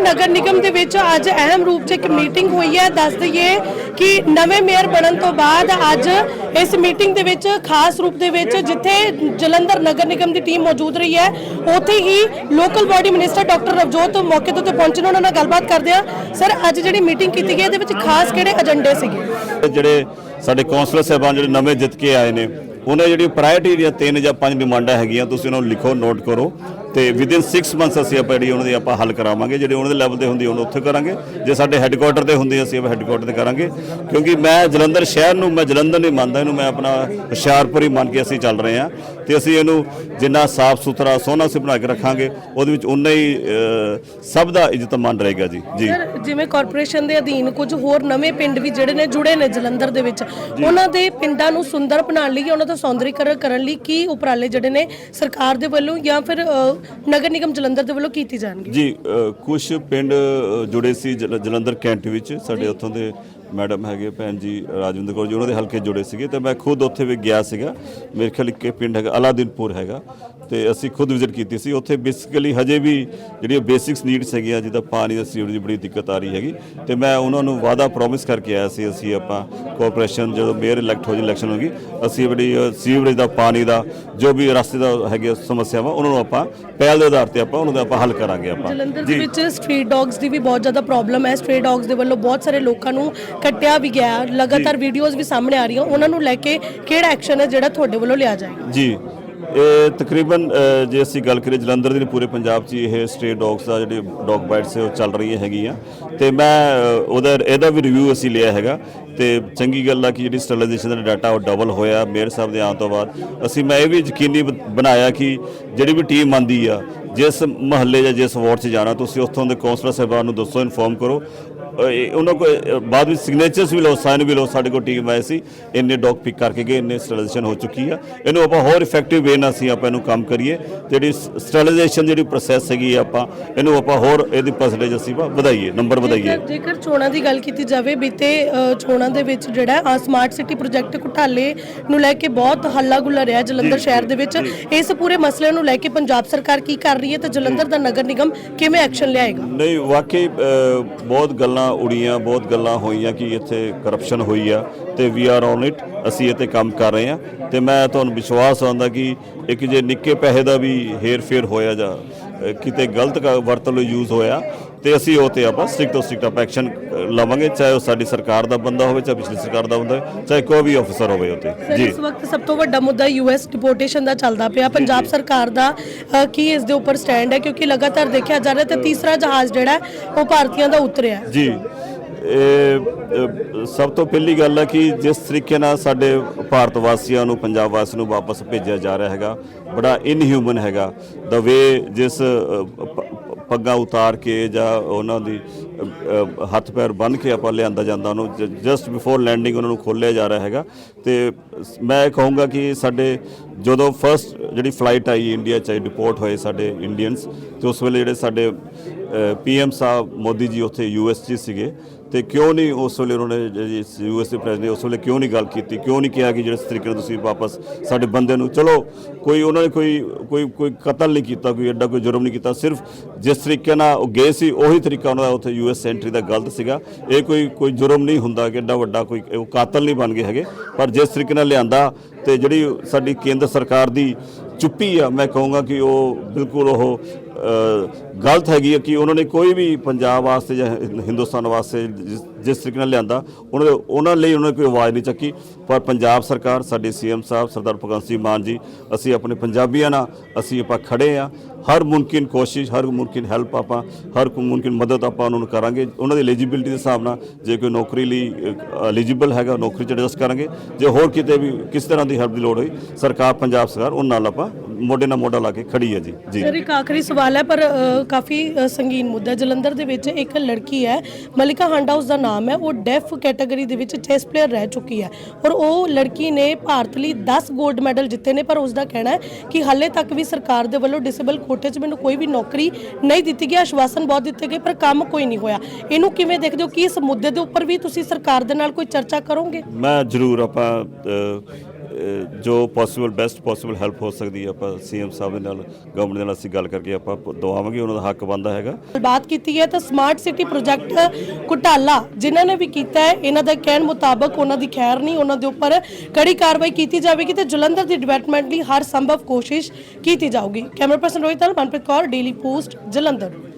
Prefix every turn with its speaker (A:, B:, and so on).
A: ਨਗਰ ਨਿਗਮ ਦੇ ਵਿੱਚ ਅੱਜ ਅਹਿਮ ਰੂਪ 'ਚ ਇੱਕ ਮੀਟਿੰਗ ਹੋਈ ਹੈ। ਦੱਸ ਦਈਏ ਕਿ ਨਵੇਂ ਮੇਅਰ ਬਣਨ ਤੋਂ ਬਾਅਦ ਅੱਜ ਇਸ ਮੀਟਿੰਗ ਦੇ ਵਿੱਚ ਖਾਸ ਰੂਪ ਦੇ ਵਿੱਚ ਜਿੱਥੇ ਜਲੰਧਰ ਨਗਰ ਨਿਗਮ ਦੀ ਟੀਮ ਮੌਜੂਦ ਰਹੀ ਹੈ, ਉੱਥੇ ਹੀ local body minister doctor Ravjot ਮੌਕੇ ਤੋਂ ਪਹੁੰਚੇ ਨੇ। ਉਹਨਾਂ ਨਾਲ ਗੱਲਬਾਤ ਕਰਦੇ ਆ ਸਰ, ਅੱਜ ਜਿਹੜੀ ਮੀਟਿੰਗ ਕੀਤੀ ਗਈ ਇਹਦੇ ਵਿੱਚ ਖਾਸ ਕਿਹੜੇ ਏਜੰਡੇ ਸੀਗੇ?
B: ਜਿਹੜੇ ਸਾਡੇ ਕੌਂਸਲਰ ਸਾਹਿਬਾਨ ਜਿਹੜੇ ਨਵੇਂ ਜਿੱਤ ਕੇ ਆਏ ਨੇ, ਉਹਨਾਂ ਜਿਹੜੀ ਪ੍ਰਾਇੋਰਟੀ ਦੀਆਂ ਤਿੰਨ ਜਾਂ ਪੰਜ ਡਿਮਾਂਡਾਂ ਹੈਗੀਆਂ, ਤੁਸੀਂ ਉਹਨਾਂ ਨੂੰ ਲਿਖੋ, ਨੋਟ ਕਰੋ। ਤੇ ਵਿਦਿਨ 6 ਮੰਥਸ ਅਸੀਂ ਆਪਾਂ ਜਿਹੜੀ ਉਹਨਾਂ ਦੀ ਆਪਾਂ ਹੱਲ ਕਰਾਵਾਂਗੇ ਜਿਹੜੇ ਉਹਨਾਂ ਦੇ ਲੈਵਲ ਤੇ ਹੁੰਦੀ ਉਹਨੂੰ ਉੱਥੇ ਕਰਾਂਗੇ। ਜੇ ਸਾਡੇ ਹੈੱਡਕੁਆਟਰ ਤੇ ਹੁੰਦੀ ਅਸੀਂ ਆਪਾਂ ਹੈੱਡਕੁਆਟਰ ਤੇ ਕਰਾਂਗੇ। ਕਿਉਂਕਿ ਮੈਂ ਜਲੰਧਰ ਸ਼ਹਿਰ ਨੂੰ ਮੈਂ ਜਲੰਧਰ ਨਹੀਂ ਮੰਨਦਾ ਇਹਨੂੰ ਮੈਂ ਆਪਣਾ ਹੁਸ਼ਿਆਰਪੁਰ ਹੀ ਮੰਨ ਕੇ ਅਸੀਂ ਚੱਲ ਰਹੇ ਹਾਂ। ਤੇ ਅਸੀਂ ਇਹਨੂੰ ਜਿੰਨਾ ਸਾਫ਼ ਸੁਥਰਾ ਸੋਹਣਾ ਅਸੀਂ ਬਣਾ ਕੇ ਰੱਖਾਂਗੇ ਉਹਦੇ ਵਿੱਚ ਉਨਾ ਹੀ ਸਭ ਦਾ ਇੱਜ਼ਤਮਾਨ ਰਹੇਗਾ ਜੀ। ਜੀ।
A: ਜਿਵੇਂ ਕਾਰਪੋਰੇਸ਼ਨ ਦੇ ਅਧੀਨ ਕੁਝ ਹੋਰ ਨਵੇਂ ਪਿੰਡ ਵੀ ਜਿਹੜੇ ਨੇ ਜੁੜੇ ਨੇ ਜਲੰਧਰ ਦੇ ਵਿੱਚ ਉਹਨਾਂ ਦੇ ਪਿੰਡਾਂ ਨੂੰ ਸੁੰਦਰ ਬਣਾਉਣ ਲਈ ਉਹਨਾਂ ਦਾ ਸੌਂਦਰੀਕਰਨ ਕਰਨ ਲਈ ਕੀ ਉਪਰਾਲੇ ਜਿਹੜੇ ਨੇ ਸਰਕਾਰ ਦੇ ਵੱਲੋਂ ਜਾਂ ਫਿਰ ਨਗਰ ਨਿਗਮ ਜਲੰਧਰ ਦੇ ਵੱਲੋਂ ਕੀਤੀ ਜਾਣਗੇ।
B: ਜੀ ਕੁਝ ਪਿੰਡ ਜੁੜੇ ਸੀ ਜਲ- ਜਲੰਧਰ ਕੈਂਟ ਵਿੱਚ ਸਾਡੇ ਉੱਥੋਂ ਦੇ ਮੈਡਮ ਹੈਗੇ ਭੈਣ ਜੀ ਰਾਜਵਿੰਦਰ ਕੌਰ ਜੀ ਉਹਨਾਂ ਦੇ ਹਲਕੇ ਜੁੜੇ ਸੀਗੇ ਤੇ ਮੈਂ ਖੁਦ ਉੱਥੇ ਵੀ ਗਿਆ ਸੀਗਾ। ਮੇਰੇ ਖਿਆਲ ਇੱਕ ਇਹ ਪਿੰਡ ਹੈਗਾ ਅਲਾਦੀਨਪੁਰ ਹੈਗਾ ਤੇ ਅਸੀਂ ਖੁਦ ਵਿਜ਼ਿਟ ਕੀਤੀ ਸੀ। ਉੱਥੇ ਬੇਸਿਕਲੀ ਹਜੇ ਵੀ ਜਿਹੜੀਆਂ ਬੇਸਿਕਸ ਨੀਡਸ ਹੈਗੀਆਂ ਜਿੱਦਾਂ ਪਾਣੀ ਦਾ ਸੀਵਰੇਜ ਦੀ ਬੜੀ ਦਿੱਕਤ ਆ ਰਹੀ ਹੈਗੀ। ਤੇ ਮੈਂ ਉਹਨਾਂ ਨੂੰ ਵਾਅਦਾ ਪ੍ਰੋਮਿਸ ਕਰਕੇ ਆਇਆ ਸੀ ਅਸੀਂ ਆਪਾਂ ਕਾਰਪੋਰੇਸ਼ਨ ਜਦੋਂ ਮੇਅਰ ਇਲੈਕਟ ਹੋ ਜੀ ਇਲੈਕਸ਼ਨ ਹੋਗੀ ਅਸੀਂ ਬੜੀ ਸੀਵਰੇਜ ਦਾ ਪਾਣੀ ਦਾ ਜੋ ਵੀ ਰਸਤੇ ਦਾ ਹੈਗੇ ਸਮੱਸਿਆਵਾਂ ਉਹਨਾਂ ਨੂੰ ਆਪਾਂ ਪਹਿਲ ਦੇ ਆਧਾਰ ਤੇ ਆਪਾਂ ਉਹਨਾਂ ਦਾ ਆਪਾਂ ਹੱਲ ਕਰਾਂਗੇ ਆਪਾਂ।
A: ਜਲੰਧਰ ਦੇ ਵਿੱਚ ਸਟਰੀਟ ਡੌਗਸ ਦੀ ਵੀ ਬਹੁਤ ਜ਼ਿਆਦਾ ਪ੍ਰੋਬਲਮ ਹੈ। ਸਟਰੀਟ ਡੌਗਸ ਦੇ ਵੱਲੋਂ ਬਹੁਤ ਸਾਰੇ ਲੋਕਾਂ ਨੂੰ ਕੱਟਿਆ ਵੀ ਗਿਆ। ਲਗਾਤਾਰ ਵੀਡੀਓਜ਼ ਵੀ ਸਾਹਮਣੇ ਆ ਰਹੀਆਂ ਉਹਨਾਂ ਨੂੰ ਲੈ ਕੇ ਕਿਹੜਾ ਐਕਸ਼ਨ ਹੈ ਜਿਹੜਾ ਤੁਹਾਡੇ ਵੱਲੋਂ ਲਿਆ ਜਾਏਗਾ?
B: ਜੀ ਇਹ ਤਕਰੀਬਨ ਅ, ਜੇ ਅਸੀਂ ਗੱਲ ਕਰੀਏ ਜਲੰਧਰ ਦੇ ਨਹੀਂ, ਪੂਰੇ ਪੰਜਾਬ 'ਚ ਹੀ ਇਹ ਸਟੇ ਡੌਗਸ ਦਾ ਜਿਹੜੇ ਡੌਗ ਬਾਈਟਸ ਉਹ ਚੱਲ ਰਹੀਆਂ ਹੈਗੀਆਂ। ਤੇ ਮੈਂ ਅ, ਉਹਦਾ ਇਹਦਾ ਵੀ ਰਿਵਿਊ ਅਸੀਂ ਲਿਆ ਹੈਗਾ। ਤੇ ਚੰਗੀ ਗੱਲ ਆ ਕਿ ਜਿਹੜੀ ਸਟਰਲਾਈਜੇਸ਼ਨ ਦਾ ਡਾਟਾ ਉਹ ਡਬਲ ਹੋਇਆ ਮੇਅਰ ਸਾਹਿਬ ਦੇ ਆਉਣ ਤੋਂ ਬਾਅਦ। ਅਸੀਂ ਮੈਂ ਇਹ ਵੀ ਯਕੀਨੀ ਬ- ਬਣਾਇਆ ਕਿ ਜਿਹੜੀ ਵੀ ਟੀਮ ਆਂਦੀ ਆ ਜਿਸ ਮਹੱਲੇ ਜਾਂ ਜਿਸ ਵਾਰਡ 'ਚ ਜਾਣਾ ਤੁਸੀਂ ਉੱਥੋਂ ਦੇ ਕੌਂਸਲਰ ਸਾਹਿਬਾਨ ਨੂੰ ਦੱਸੋ ਇਨਫੋਰਮ ਕਰੋ। ਉਹਨਾਂ ਕੋ ਬਾਅਦ ਵਿੱਚ ਸਿਗਨੇਚਰਸ ਵੀ ਲਓ ਸਾਈਨ ਵੀ ਲਓ ਸਾਡੇ ਕੋਲ ਟੀਮ ਆਏ ਸੀ। ਇੰਨੇ ਡੌਗ ਪਿਕ ਕਰਕੇ ਗਏ ਇੰਨੇ ਸਟਰਲਾਈਜੇਸ਼ਨ ਹੋ ਚੁੱਕੀ ਆ। ਇਹਨੂੰ ਆਪਾਂ ਹੋਰ ਇਫੈਕਟਿਵ ਵੇ ਨਾਲ ਅਸੀਂ ਆਪਾਂ ਇਹਨੂੰ ਕੰਮ ਕਰੀਏ। ਜਿਹੜੀ ਸਟਰਲਾਈਜੇਸ਼ਨ ਜਿਹੜੀ ਪ੍ਰੋਸੈਸ ਹੈਗੀ ਆ ਆਪਾਂ ਇਹਨੂੰ ਆਪਾਂ ਹੋਰ ਇਹਦੀ ਪਰਸੈਂਟੇਜ ਅਸੀਂ ਵਧਾਈਏ ਨੰਬਰ ਵਧਾਈਏ।
A: ਜੇਕਰ- ਚੋਣਾਂ ਦੀ ਗੱਲ ਕੀਤੀ ਜਾਵੇ ਬੀਤੇ ਚੋਣਾਂ ਦੇ ਵਿੱਚ ਜਿਹੜਾ ਸਮਾਰਟ ਸਿਟੀ ਪ੍ਰੋਜੈਕਟ ਘੁਟਾਲੇ ਨੂੰ ਲੈ ਕੇ ਬਹੁਤ ਹੱਲਾ ਗੁੱਲਾ ਰਿਹਾ ਜਲੰਧਰ ਸ਼ਹਿਰ ਦੇ ਵਿੱਚ। ਇਸ ਪੂਰੇ ਮਸਲੇ ਨੂੰ ਲੈ ਕੇ ਪੰਜਾਬ ਸਰਕਾਰ ਕੀ ਕਰ ਰਹੀ ਹੈ ਤੇ ਜਲੰਧਰ ਦਾ ਨਗਰ ਨਿਗਮ ਕਿਵੇਂ ਐਕਸ਼ਨ ਲਿਆਏਗਾ?
B: ਨਹੀਂ ਵਾਕਈ ਬਹੁਤ ਗੱਲਾਂ ਉੜੀਆਂ ਬਹੁਤ ਗੱਲਾਂ ਹੋਈਆਂ ਕਿ ਇੱਥੇ ਕਰਪਸ਼ਨ ਹੋਈ ਆ ਤੇ ਵੀ ਆਰ ਔਨ ਇਟ ਅਸੀਂ ਇਹ ਤੇ ਕੰਮ ਕਰ ਰਹੇ ਆ। ਤੇ ਮੈਂ ਤੁਹਾਨੂੰ ਵਿਸ਼ਵਾਸ ਆਉਂਦਾ ਕਿ ਇੱਕ ਜੇ ਨਿੱਕੇ ਪੈਸੇ ਦਾ ਵੀ ਹੇਰ ਫੇਰ ਹੋਇਆ ਜਾਂ ਕਿਤੇ ਗਲਤ ਕ- ਵਰਤੋਂ ਲਈ ਯੂਜ਼ ਹੋਇਆ ਤੇ ਅਸੀਂ ਉਹ ਤੇ ਆਪਾਂ ਸਟ੍ਰਿਕਟ ਤੋਂ ਸਟ੍ਰਿਕਟ ਆਪਾਂ ਐਕਸ਼ਨ ਲਵਾਂਗੇ ਚਾਹੇ ਉਹ ਸਾਡੀ ਸਰਕਾਰ ਦਾ ਬੰਦਾ ਹੋਵੇ ਚਾਹੇ ਪਿਛਲੀ ਸਰਕਾਰ ਦਾ ਬੰਦਾ ਹੋਵੇ ਚਾਹੇ ਕੋਈ ਵੀ ਅਫਸਰ ਹੋਵੇ ਉਹ ਤੇ ਜੀ।
A: ਇਸ ਵਕਤ ਸਭ ਤੋਂ ਵੱਡਾ ਮੁੱਦਾ ਯੂਐਸ ਡਿਪੋਰਟੇਸ਼ਨ ਦਾ ਚੱਲਦਾ ਪਿਆ। ਪੰਜਾਬ ਸਰਕਾਰ ਦਾ ਕੀ ਇਸ ਦੇ ਉੱਪਰ ਸਟੈਂਡ ਹੈ? ਕਿਉਂਕਿ ਲਗਾਤਾਰ ਦੇਖਿਆ ਜਾ ਰਿਹਾ ਤੇ ਤੀਸਰਾ ਜਹਾਜ਼ ਜਿਹੜਾ ਉਹ ਭਾਰਤੀਆਂ ਦਾ ਉਤਰਿਆ।
B: ਜੀ। ਇਹ ਸਭ ਤੋਂ ਪਹਿਲੀ ਗੱਲ ਹੈ ਕਿ ਜਿਸ ਤਰੀਕੇ ਨਾਲ ਸਾਡੇ ਭਾਰਤ ਵਾਸੀਆਂ ਨੂੰ ਪੰਜਾਬ ਵਾਸੀਆਂ ਨੂੰ ਵਾਪਸ ਭੇਜਿਆ ਜਾ ਰਿਹਾ ਹੈਗਾ ਬੜਾ ਇਨਹਿਊਮਨ ਹੈਗਾ। ਦਾ ਵੇ ਜਿਸ ਪੱਗਾਂ ਉਤਾਰ ਕੇ ਜਾਂ ਉਹਨਾਂ ਦੀ ਹੱਥ ਪੈਰ ਬੰਨ੍ਹ ਕੇ ਆਪਾਂ ਲਿਆਂਦਾ ਜਾਂਦਾ, ਉਹਨੂੰ ਜਸਟ ਬਿਫੋਰ ਲੈਂਡਿੰਗ ਉਹਨਾਂ ਨੂੰ ਖੋਲ੍ਹਿਆ ਜਾ ਰਿਹਾ ਹੈਗਾ। ਤੇ ਸ- ਮੈਂ ਕਹੂੰਗਾ ਕਿ ਸਾਡੇ ਜਦੋਂ ਫਰਸਟ ਜਿਹੜੀ ਫਲਾਈਟ ਆਈ ਇੰਡੀਆ ਚ ਡਿਪੋਰਟ ਹੋਏ ਸਾਡੇ ਇੰਡੀਅਨਸ ਤੇ ਉਸ ਵੇਲੇ ਜਿਹੜੇ ਸਾਡੇ ਪੀਐਮ ਸਾਹਿਬ ਮੋਦੀ ਜੀ ਉੱਥੇ ਯੂਐਸ 'ਚ ਸੀਗੇ ਤੇ ਕਿਉਂ ਨਹੀਂ ਉਸ ਵੇਲੇ ਉਹਨਾਂ ਨੇ ਜਿਹੜੀ ਯੂਐਸ ਦੇ ਪ੍ਰੈਜ਼ੀਡੈਂਟ ਉਸ ਵੇਲੇ ਕਿਉਂ ਨਹੀਂ ਗੱਲ ਕੀਤੀ? ਕਿਉਂ ਨਹੀਂ ਕਿਹਾ ਕਿ ਜਿਹੜੇ ਤਰੀਕੇ ਨਾਲ ਤੁਸੀਂ ਵਾਪਸ ਸਾਡੇ ਬੰਦੇ ਨੂੰ ਚਲੋ, ਕੋਈ ਉਹਨਾਂ ਨੇ ਕੋਈ ਕੋਈ ਕੋਈ ਕਤਲ ਨਹੀਂ ਕੀਤਾ, ਕੋਈ ਐਡਾ ਕੋਈ ਜੁਰਮ ਨਹੀਂ ਕੀਤਾ, ਸਿਰਫ ਜਿਸ ਤਰੀਕੇ ਨਾਲ ਉਹ ਗਏ ਸੀ, ਉਹੀ ਤਰੀਕਾ ਉਹਨਾਂ ਦਾ ਉੱਥੇ ਯੂਐਸ ਐਂਟਰੀ ਦਾ ਗਲਤ ਸੀਗਾ। ਇਹ ਕੋਈ ਕੋਈ ਜੁਰਮ ਨਹੀਂ ਹੁੰਦਾ ਕਿ ਐਡਾ ਵੱਡਾ ਕੋਈ ਉਹ ਕਾਤਲ ਨਹੀਂ ਬਣ ਗਏ ਹੈਗੇ। ਪਰ ਜਿਸ ਤਰੀਕੇ ਨਾਲ ਲਿਆਂਦਾ ਤੇ ਜਿਹੜੀ ਸਾਡੀ ਕੇਂਦਰ ਸਰਕਾਰ ਦੀ ਚੁੱਪੀ ਆ, ਮੈਂ ਕਹੂੰਗਾ ਕਿ ਉਹ ਬਿਲਕੁਲ ਉਹ ਗਲਤ ਹੈਗੀ ਹੈ ਕਿ ਉਹਨਾਂ ਨੇ ਕੋਈ ਵੀ ਪੰਜਾਬ ਵਾਸਤੇ ਜਾਂ ਹਿੰਦੁਸਤਾਨ ਵਾਸਤੇ ਜਿਸ- ਜਿਸ ਤਰੀਕੇ ਨਾਲ ਲਿਆਂਦਾ, ਉਹਨਾਂ ਦੇ, ਉਹਨਾਂ ਲਈ ਉਹਨਾਂ ਨੇ ਕੋਈ ਆਵਾਜ਼ ਨਹੀਂ ਚੱਕੀ। ਪਰ ਪੰਜਾਬ ਸਰਕਾਰ, ਸਾਡੇ ਸੀਐਮ ਸਾਹਿਬ, ਸਰਦਾਰ ਭਗਵੰਤ ਸਿੰਘ ਮਾਨ ਜੀ, ਅਸੀਂ ਆਪਣੇ ਪੰਜਾਬੀਆਂ ਨਾਲ, ਅਸੀਂ ਆਪਾਂ ਖੜੇ ਆ ਹਰ ਮੁਮਕਿਨ ਕੋਸ਼ਿਸ਼, ਹਰ ਮੁਮਕਿਨ ਹੈਲਪ ਆਪਾਂ, ਹਰ ਮੁਮਕਿਨ ਮਦਦ ਆਪਾਂ ਉਹਨਾਂ ਨੂੰ ਕਰਾਂਗੇ। ਉਹਨਾਂ ਦੀ ਐਲੀਜੀਬਿਲਟੀ ਦੇ ਹਿਸਾਬ ਨਾਲ, ਜੇ ਕੋਈ ਨੌਕਰੀ ਲਈ ਐਲੀਜੀਬਲ ਹੈਗਾ, ਨੌਕਰੀ ਚ ਐਡਜਸਟ ਕਰਾਂਗੇ। ਜੇ ਹੋਰ ਕਿਤੇ ਵੀ, ਕਿਸ ਤਰ੍ਹਾਂ ਦੀ ਹੈਲਪ ਦੀ ਲੋੜ ਹੋਈ, ਸਰਕਾਰ, ਪੰਜਾਬ ਸਰਕਾਰ, ਉਹਨਾਂ ਨਾਲ ਆਪਾਂ ਮੋਢੇ ਨਾਲ ਮੋਢਾ ਲਾ ਕੇ ਖੜੀ ਹੈ ਜੀ ਜੀ।
A: ਸਰ ਇੱਕ ਆਖਰੀ ਸਵਾਲ ਹੈ ਪਰ ਅ, ਕਾਫੀ ਅ, ਸੰਗੀਨ ਮੁੱਦਾ ਹੈ। ਜਲੰਧਰ ਦੇ ਵਿੱਚ ਇੱਕ ਲੜਕੀ ਹੈ ਮਲਿਕਾ ਹਾਂਡਾਊਸ ਦਾ ਨਾਮ ਹੈ। ਉਹ ਡੈਫ ਕੈਟਾਗਰੀ ਦੇ ਵਿੱਚ ਚੈਸ ਪਲੇਅਰ ਰਹਿ ਚੁੱਕੀ ਹੈ। ਔਰ ਉਹ ਲੜਕੀ ਨੇ ਭਾਰਤ ਲਈ 10 골ਡ ਮੈਡਲ ਜਿੱਤੇ ਨੇ ਪਰ ਉਸ ਦਾ ਕਹਿਣਾ ਹੈ ਕਿ ਹਾਲੇ ਤੱਕ ਵੀ ਸਰਕਾਰ ਦੇ ਵੱਲੋਂ ਡਿਸੇਬਲ ਕੋਟੇ 'ਚ ਮੈਨੂੰ ਕੋਈ ਵੀ ਨੌਕਰੀ ਨਹੀਂ ਦਿੱਤੀ ਗਈ। ਆਸ਼ਵਾਸਨ ਬਹੁਤ ਦਿੱਤੇ ਗਏ ਪਰ ਕੰਮ ਕੋਈ ਨਹੀਂ ਹੋਇਆ। ਇਹਨੂੰ ਕਿਵੇਂ ਦੇਖਦੇ ਹੋ? ਕਿ ਇਸ ਮੁੱਦੇ ਦੇ ਉੱਪਰ ਵੀ ਤੁਸੀਂ ਸਰਕਾਰ ਦੇ ਨਾਲ ਕੋਈ ਚਰਚਾ ਕਰੋਗੇ?
B: ਮੈਂ ਜ਼ਰੂਰ ਆਪਾਂ ਅ, ਜੋ ਪੋਸੀਬਲ ਬੈਸਟ ਪੋਸੀਬਲ ਹੈਲਪ ਹੋ ਸਕਦੀ ਹੈ ਆਪਾਂ ਸੀਐਮ ਸਾਹਿਬ ਦੇ ਨਾਲ ਗਵਰਨਮੈਂਟ ਦੇ ਨਾਲ ਅਸੀਂ ਗੱਲ ਕਰਕੇ ਆਪਾਂ ਦਵਾਵਾਂਗੇ, ਉਹਨਾਂ ਦਾ ਹੱਕ ਬਣਦਾ ਹੈਗਾ।
A: ਬਾਤ ਕੀਤੀ ਹੈ ਤਾਂ ਸਮਾਰਟ ਸਿਟੀ ਪ੍ਰੋਜੈਕਟ ਘੁਟਾਲਾ, ਜਿਨ੍ਹਾਂ ਨੇ ਵੀ ਕੀਤਾ ਹੈ, ਇਹਨਾਂ ਦਾ ਕਹਿਣ ਮੁਤਾਬਕ ਉਹਨਾਂ ਦੀ ਖੈਰ ਨਹੀਂ, ਉਹਨਾਂ ਦੇ ਉੱਪਰ ਕੜੀ ਕਾਰਵਾਈ ਕੀਤੀ ਜਾਵੇਗੀ ਤੇ ਜਲੰਧਰ ਦੀ ਡਿਵੈਲਪਮੈਂਟ ਲਈ ਹਰ ਸੰਭਵ ਕੋਸ਼ਿਸ਼ ਕੀਤੀ ਜਾਊਗੀ। ਕੈਮਰਾ ਪਰਸਨ ਰੋਹਿਤ ਨਾਲ ਮਨਪ੍ਰੀਤ ਕੌਰ ਡੇਲੀ ਪੋਸਟ ਜਲੰਧਰ।